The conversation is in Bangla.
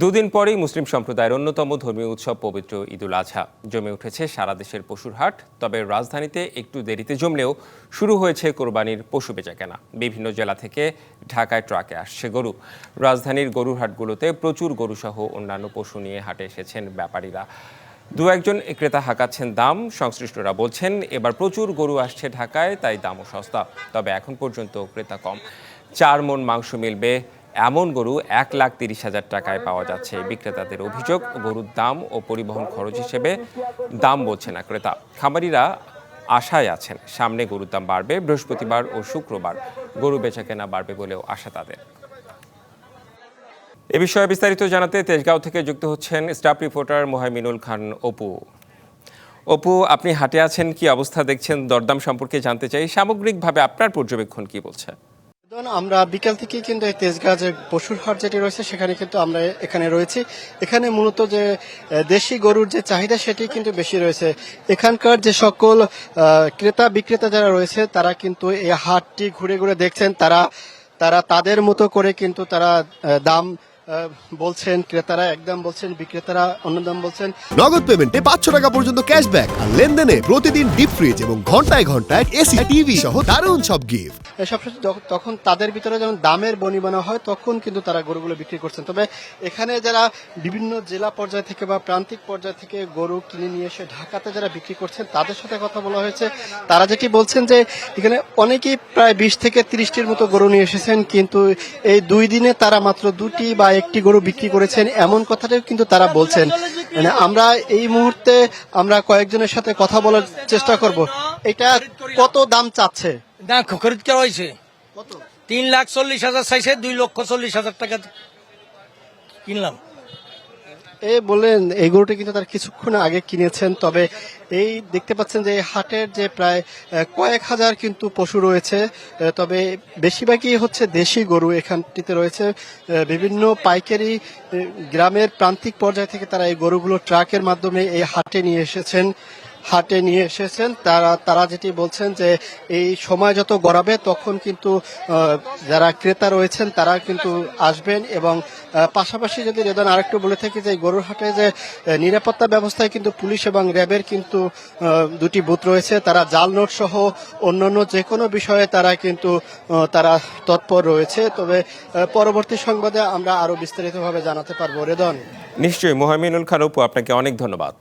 দুদিন পরেই মুসলিম সম্প্রদায়ের অন্যতম ধর্মীয় উৎসব পবিত্র ঈদুল আজহা। জমে উঠেছে সারা দেশের পশুর হাট, তবে রাজধানীতে একটু দেরিতে জমলেও শুরু হয়েছে কোরবানির পশু বেচাকেনা বিভিন্ন জেলা থেকে ঢাকায় ট্রাকে আসছে গরু। রাজধানীর গরুর হাটগুলোতে প্রচুর গরুসহ অন্যান্য পশু নিয়ে হাটে এসেছেন ব্যাপারীরা। দু একজন ক্রেতা হাঁকাচ্ছেন দাম, সংশ্লিষ্টরা বলছেন, এবার প্রচুর গরু আসছে ঢাকায়, তাই দামও সস্তা। তবে এখন পর্যন্ত ক্রেতা কম। চার মন মাংস মিলবে এমন গরু এক লাখ তিরিশ হাজার টাকায় পাওয়া যাচ্ছে। বিক্রেতাদের অভিযোগ, গরুর দাম ও পরিবহন খরচ হিসেবে দাম বলছে না ক্রেতা। খামারিরা আশায় আছেন, সামনে গরুর দাম বাড়বে বৃহস্পতিবার ও শুক্রবার। গরু বেচাকেনা বাড়বে বলেও আশা তাদের। এ বিষয়ে বিস্তারিত জানাতে তেজগাঁও থেকে যুক্ত হচ্ছেন স্টাফ রিপোর্টার মোহাইমিনুল খান অপু। অপু, আপনি হাটে আছেন, কি অবস্থা দেখছেন? দরদাম সম্পর্কে জানতে চাই। সামগ্রিকভাবে আপনার পর্যবেক্ষণ কি বলছে? আমরা বিকাল থেকে কিন্তু এই তেজগাঁ যে পশুর হাট যেটি রয়েছে, সেখানে কিন্তু আমরা এখানে রয়েছি। এখানে মূলত যে দেশি গরুর যে চাহিদা সেটি কিন্তু বেশি রয়েছে। এখানকার যে সকল ক্রেতা বিক্রেতা যারা রয়েছে, তারা কিন্তু এই হাটটি ঘুরে ঘুরে দেখছেন। তারা তারা তাদের মতো করে কিন্তু তারা দাম বলছেন ক্রেতারা একদম বলছেন বিক্রেতারা অন্য দাম বলছেন। নগদ পেমেন্টে পাঁচশো টাকা পর্যন্ত ক্যাশব্যাক আর লেনদেনে প্রতিদিন ডিপ ফ্রিজ এবং ঘন্টায় ঘন্টায় এসি টিভি সহ দারুণ সব গিফট এসব তখন তাদের ভিতরে যখন দামের বনিবনা হয় তখন কিন্তু তারা গরুগুলো বিক্রি করছেন। তবে এখানে যারা বিভিন্ন জেলা পর্যায় থেকে বা প্রান্তিক পর্যায় থেকে গরু কিনে নিয়ে এসে ঢাকাতে যারা বিক্রি করছেন তাদের সাথে কথা বলা হয়েছে। তারা যেটি বলছেন যে এখানে অনেকেই প্রায় বিশ থেকে তিরিশটির মতো গরু নিয়ে এসেছেন কিন্তু এই দুই দিনে তারা মাত্র দুটি বা একটি গরু বিক্রি করেছেন এমন কথাটাও কিন্তু তারা বলছেন। মানে আমরা এই মুহূর্তে আমরা কয়েকজনের সাথে কথা বলার চেষ্টা করব। এটা কত দাম চাচ্ছে? না খরিদ করা হয়েছে। কত? তিন লাখ চল্লিশ হাজার চাইছে দুই লক্ষ চল্লিশ হাজার টাকা কিনলাম। এ বললেন, এই গরুটি কিন্তু তার কিছুক্ষণ আগে কিনেছেন, তবে এই দেখতে পাচ্ছেন যে হাটের যে প্রায় কয়েক হাজার কিন্তু পশু রয়েছে তবে বেশিরভাগই হচ্ছে দেশি গরু এখানটিতে রয়েছে বিভিন্ন পাইকারি গ্রামের প্রান্তিক পর্যায় থেকে তারা এই গরুগুলো ট্রাকের মাধ্যমে এই হাটে নিয়ে এসেছেন। হাটে নিয়ে এসেছেন। তারা তারা যেটি বলছেন যে এই সময় যত গড়াবে, তখন কিন্তু যারা ক্রেতা রয়েছেন, তারা কিন্তু আসবেন এবং পাশাপাশি যদি রেদন আরেকটু বলে থাকি যে গরুর হাটে যে নিরাপত্তা ব্যবস্থায় কিন্তু পুলিশ এবং র্যাবের কিন্তু দুটি বুথ রয়েছে। তারা জাল নোট সহ অন্যান্য যে কোনো বিষয়ে তারা কিন্তু তারা তৎপর রয়েছে। তবে পরবর্তী সংবাদে আমরা আরও বিস্তারিতভাবে জানাতে পারব। রেদন। নিশ্চয়ই মোহাইমিনুল খান অপু আপনাকে অনেক ধন্যবাদ।